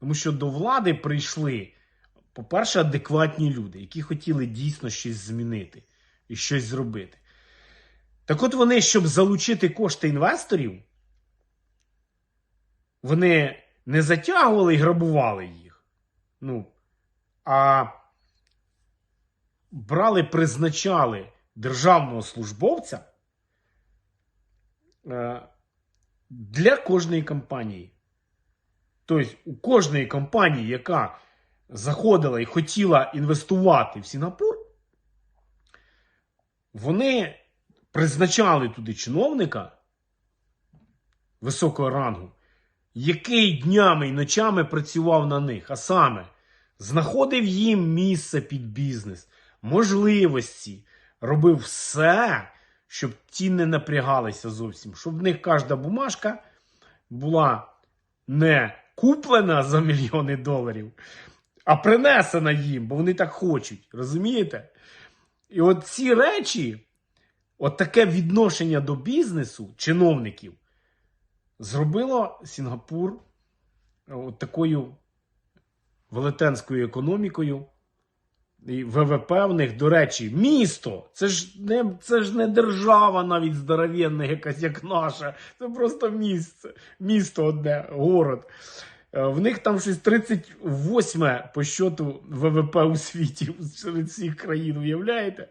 Тому що до влади прийшли, по-перше, адекватні люди, які хотіли дійсно щось змінити і щось зробити. Так от вони, щоб залучити кошти інвесторів, вони не затягували і грабували їх. Ну, а брали, призначали державного службовця е, для кожної компанії. Тобто, у кожної компанії, яка заходила і хотіла інвестувати в Сінгапур, вони призначали туди чиновника високого рангу, який днями і ночами працював на них, а саме знаходив їм місце під бізнес, можливості, робив все, щоб ті не напрягалися зовсім, щоб в них кожна бумажка була не куплена за мільйони доларів, а принесена їм, бо вони так хочуть. Розумієте? І от ці речі, от таке відношення до бізнесу чиновників, зробило Сінгапур е, от такою велетенською економікою. ВВП в них, до речі, місто. Це ж не, це ж не держава навіть здоровенна, якась як наша. Це просто місце. Місто одне, город. Е, В них там щось 38 по щоту ВВП у світі серед всіх країн, уявляєте?